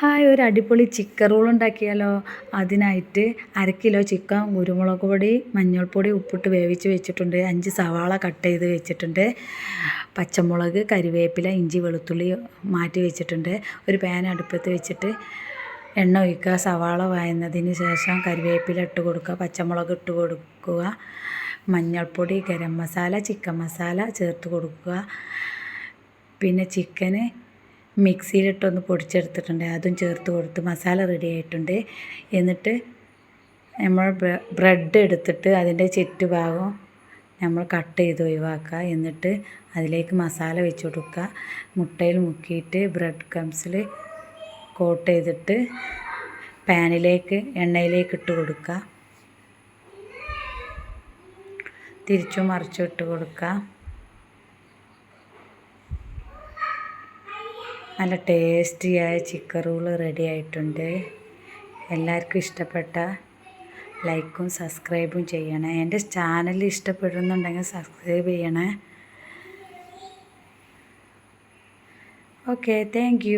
Hi ഒരു അടിപൊളി chicken roll ഉണ്ടാക്കിയാലോ? അതിനായിട്ട് അര കിലോ ചിക്കൻ കുരുമുളക് പൊടി മഞ്ഞൾപ്പൊടി ഉപ്പിട്ട് വേവിച്ച് വെച്ചിട്ടുണ്ട്. അഞ്ച് സവാള കട്ട് ചെയ്ത് വെച്ചിട്ടുണ്ട്. പച്ചമുളക് കരിവേപ്പില ഇഞ്ചി വെളുത്തുള്ളി മാറ്റി വെച്ചിട്ടുണ്ട്. ഒരു പാൻ അടുപ്പത്ത് വെച്ചിട്ട് എണ്ണ ഒഴിക്കുക. സവാള വായുന്നതിന് ശേഷം കരിവേപ്പില ഇട്ട് കൊടുക്കുക. പച്ചമുളക് ഇട്ട് കൊടുക്കുക. മഞ്ഞൾപ്പൊടി ഗരം മസാല ചിക്കൻ മസാല ചേർത്ത് കൊടുക്കുക. പിന്നെ ചിക്കന് മിക്സിയിലിട്ടൊന്ന് പൊടിച്ചെടുത്തിട്ടുണ്ട്. അതും ചേർത്ത് കൊടുത്ത് മസാല റെഡി ആയിട്ടുണ്ട്. എന്നിട്ട് നമ്മൾ ബ്രെഡ് എടുത്തിട്ട് അതിന്റെ ചുറ്റുഭാഗം നമ്മൾ കട്ട് ചെയ്ത് ഒഴിവാക്കുക. എന്നിട്ട് അതിലേക്ക് മസാല വെച്ച് കൊടുക്കുക. മുട്ടയിൽ മുക്കിയിട്ട് ബ്രെഡ് ക്രംസിൽ കോട്ട് ചെയ്തിട്ട് പാനിലേക്ക് എണ്ണയിലേക്ക് ഇട്ട് കൊടുക്കുക. തിരിച്ചും മറിച്ചും ഇട്ട് കൊടുക്കുക. നല്ല ടേസ്റ്റിയായ ചിക്കൻ റോൾ റെഡി ആയിട്ടുണ്ട്. എല്ലാവർക്കും ഇഷ്ടപ്പെട്ട ലൈക്കും സബ്സ്ക്രൈബും ചെയ്യണേ. എന്റെ ചാനൽ ഇഷ്ടപ്പെടുന്നുണ്ടെങ്കിൽ സബ്സ്ക്രൈബ് ചെയ്യണേ. Okay thank